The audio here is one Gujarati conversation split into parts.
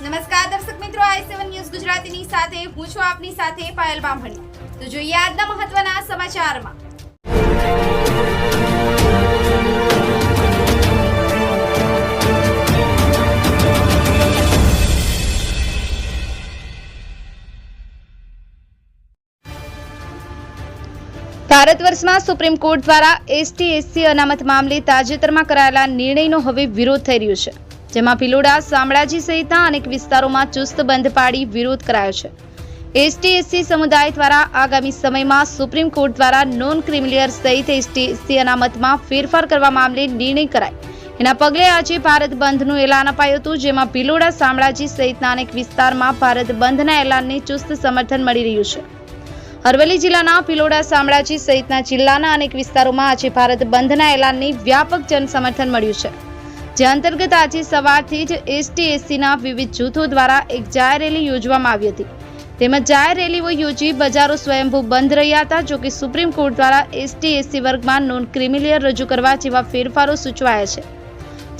નમસ્કાર દર્શક મિત્રો, આઈ સેવન ન્યૂઝ ગુજરાતીની સાથે, હું છું આપની સાથે પાયલ બામણી. તો જોઈએ આજના મહત્વના સમાચારમાં. ભારત વર્ષમાં સુપ્રીમ કોર્ટ દ્વારા એસટી, એસસી અનામત મામલે તાજેતરમાં કરાયેલા નિર્ણયનો હવે વિરોધ થઈ રહ્યો છે. જેમાં ભિલોડા, શામળાજી સહિતના અનેક વિસ્તારોમાં ચુસ્ત બંધ પાડી વિરોધ કરાયો છે. એસટી, એસસી સમુદાય દ્વારા આગામી સમયમાં સુપ્રીમ કોર્ટ દ્વારા નોન ક્રિમિલિયર સહિત એસટી, એસસી અનામતમાં ફેરફાર કરવા મામલે નિર્ણય કરાય. એના પગલે આજે ભારત બંધનું એલાન અપાયું હતું, જેમાં ભિલોડા, શામળાજી સહિતના અનેક વિસ્તારમાં ભારત બંધના એલાનને ચુસ્ત સમર્થન મળી રહ્યું છે. અરવલ્લી જિલ્લાના પિલોડા શામળાજી સહિતના જિલ્લાના અનેક વિસ્તારોમાં આજે ભારત બંધના એલાનને વ્યાપક જનસમર્થન મળ્યું છે. જે અંતર્ગત આજે સવારથી જ એસટી એસસીના વિવિધ જૂથો દ્વારા એક જાહેર રેલી યોજવામાં આવી હતી. તેમજ જાહેર રેલીઓ યોજી બજારો સ્વયંભૂ બંધ રહ્યા હતા જોકે સુપ્રીમ કોર્ટ દ્વારા એસટી એસસી વર્ગમાં નોન ક્રિમિલિયર રજૂ કરવા જેવા ફેરફારો સૂચવાયા છે.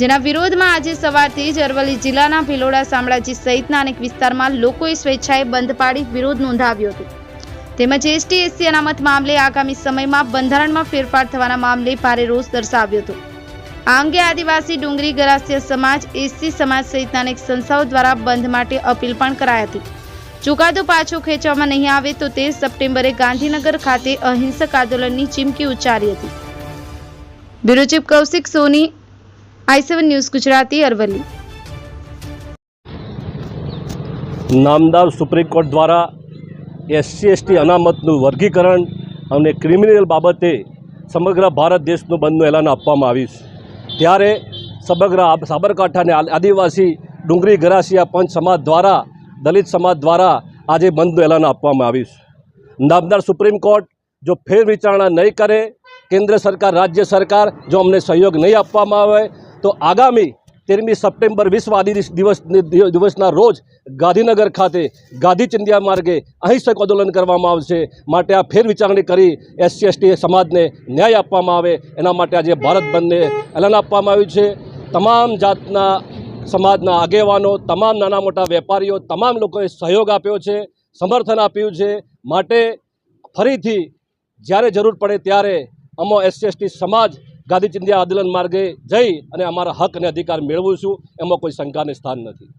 જેના વિરોધમાં આજે સવારથી જ અરવલ્લી જિલ્લાના ભિલોડા શામળાજી સહિતના અનેક વિસ્તારમાં લોકોએ સ્વેચ્છાએ બંધ પાડી વિરોધ નોંધાવ્યો હતો. તેમજ એસટી એસસી અનામત મામલે આગામી સમયમાં બંધારણમાં ફેરફાર થવાના મામલે ભારે રોષ દર્શાવ્યો હતો. આ અંગે આદિવાસી ડુંગરી ગરાસ્ય સમાજ, એસસી સમાજ સહિતના અનેક સંસ્થાઓ દ્વારા બંધ માટે અપીલ પણ કરાઈ હતી. ચુકાદો પાછો ખેંચવામાં નહીં આવે તો તે સપ્ટેમ્બરે ગાંધીનગર ખાતે અહિંસક આંદોલનની ચીમકી ઉચ્ચારી હતી. Bureau chief Kaushik Soni, I seven News Gujarati, Aravalli. નામદાર સુપ્રીમ કોર્ટ દ્વારા એસસી, એસટી અનામતનું વર્ગીકરણ અને ક્રિમિનલ બાબતે સમગ્ર ભારત દેશનું બંધનું એલાન આપવામાં આવ્યું છે. ત્યારે સમગ્ર સાબરકાંઠાને આદિવાસી ડુંગરી ગરાસિયા પંચ સમાજ દ્વારા, દલિત સમાજ દ્વારા આજે બંધનું એલાન આપવામાં આવ્યું છે. નામદાર સુપ્રીમ કોર્ટ જો ફેર વિચારણા નહીં કરે, કેન્દ્ર સરકાર, રાજ્ય સરકાર જો અમને સહયોગ નહીં આપવામાં આવે, તો આગામી તેરમી સપ્ટેમ્બર વિશ્વ આદિ દિવસ દિવસના રોજ ગાંધીનગર ખાતે ગાંધી ચિંધ્યા માર્ગે અહિંસક આંદોલન કરવામાં આવશે. માટે આ ફેરવિચારણી કરી એસસી, એસટી સમાજને ન્યાય આપવામાં આવે. એના માટે આજે ભારત બંધને એલાન આપવામાં આવ્યું છે. તમામ જાતના સમાજના આગેવાનો, તમામ નાના મોટા વેપારીઓ, તમામ લોકોએ સહયોગ આપ્યો છે, સમર્થન આપ્યું છે. માટે ફરીથી જ્યારે જરૂર પડે ત્યારે અમો એસસી, એસટી સમાજ ગાંધી ચિંધ્યા આંદોલન માર્ગે જઈ અને અમારા હક અને અધિકાર મેળવીશું એમાં કોઈ શંકાને સ્થાન નથી.